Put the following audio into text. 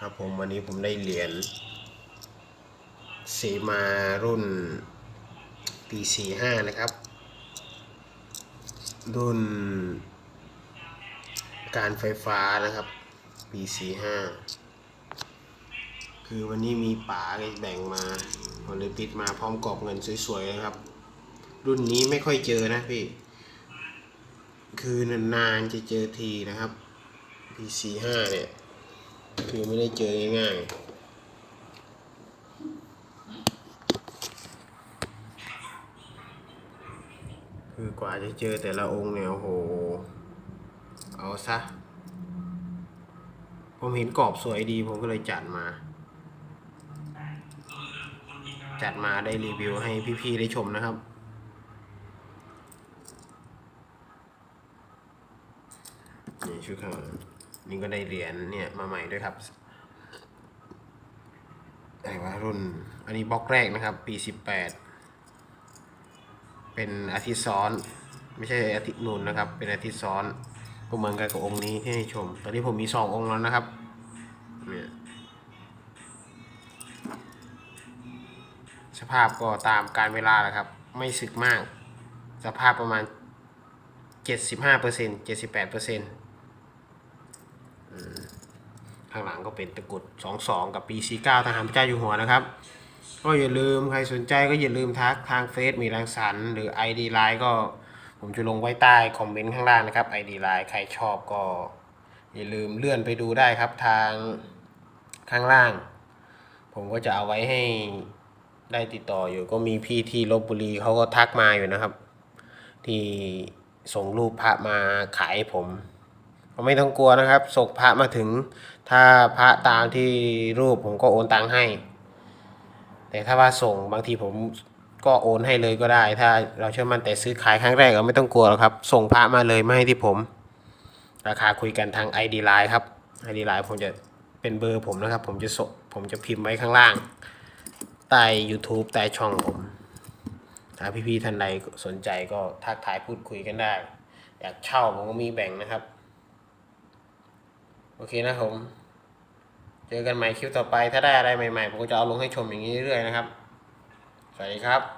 ครับผมวันนี้ผมได้เหรียญสีมารุ่นปี45นะครับ รุ่น การไฟฟ้านะครับปี45คือวันนี้มีป๋าแบ่งมาผมเลยปิดมาพร้อมกรอบเงินสวยๆนะครับ รุ่นนี้ไม่ค่อยเจอนะพี่ คือนานๆจะเจอทีนะครับ P45 เนี่ย คือไม่ได้เจอง่ายๆ คือกว่าจะเจอแต่ละองค์เนี่ยโอ้โห เอาซะ ผมเห็นกรอบสวยดีผมก็เลยจัดมา จัดมาได้รีวิวให้พี่ๆได้ชมนะครับนี่ชุดข้าง นี่ก็ได้เหรียญเนี่ยมาใหม่ด้วยครับอะไรวะรุ่น อันนี้บล็อกแรกนะครับ ปี18เป็นอาทิตย์ซ้อน ไม่ใช่อาทิตย์นูนนะครับ เป็นอาทิตย์ซ้อนก็เหมือนกันกับองค์นี้ที่ให้ชม ตอนนี้ผมมีสององค์แล้วนะครับเนี่ยสภาพก็ตามการเวลาแหละครับ ไม่สึกมาก สภาพประมาณ 75% 78% ข้างหลังก็เป็นตะกรุด22 กับปี49ทหารพระเจ้าอยู่หัวนะครับ ก็อย่าลืมใครสนใจก็อย่าลืมทักทางเฟซมีรังสรรค์หรือ ID Line ก็ผมจะลงไว้ใต้คอมเมนต์ข้างล่างนะครับ ID Line ใครชอบก็อย่าลืมเลื่อนไปดูได้ครับทางข้างล่าง ผมก็จะเอาไว้ให้ได้ติดต่ออยู่ก็มีพี่ที่ลบบุรีเขาก็ทักมาอยู่นะครับ ที่ส่งรูปพระมาขายให้ผม ไม่ต้องกลัวนะครับส่งพระมาถึง ถ้าพระตามที่รูปผมก็โอนตังให้ แต่ถ้าว่าส่งบางทีผมก็โอนให้เลยก็ได้ ถ้าเราเชื่อมั่นแต่ซื้อขายครั้งแรกก็ไม่ต้องกลัวหรอกครับ ส่งพระมาเลยไม่ให้ที่ผม ราคาคุยกันทาง ID Line ครับ ID Line ผมจะเป็นเบอร์ผมนะครับ ผมจะส่งผมจะพิมพ์ไว้ข้างล่างใต้ YouTube ใต้ช่องผม ถ้าพี่ๆท่านใดสนใจก็ทักทายพูดคุยกันได้ อยากเช่าผมก็มีแบ่งนะครับ โอเคนะผมเจอกันใหม่คลิปต่อไป ถ้าได้อะไรใหม่ๆ ผมก็จะเอาลงให้ชมอย่างนี้เรื่อยๆนะครับ สวัสดีครับ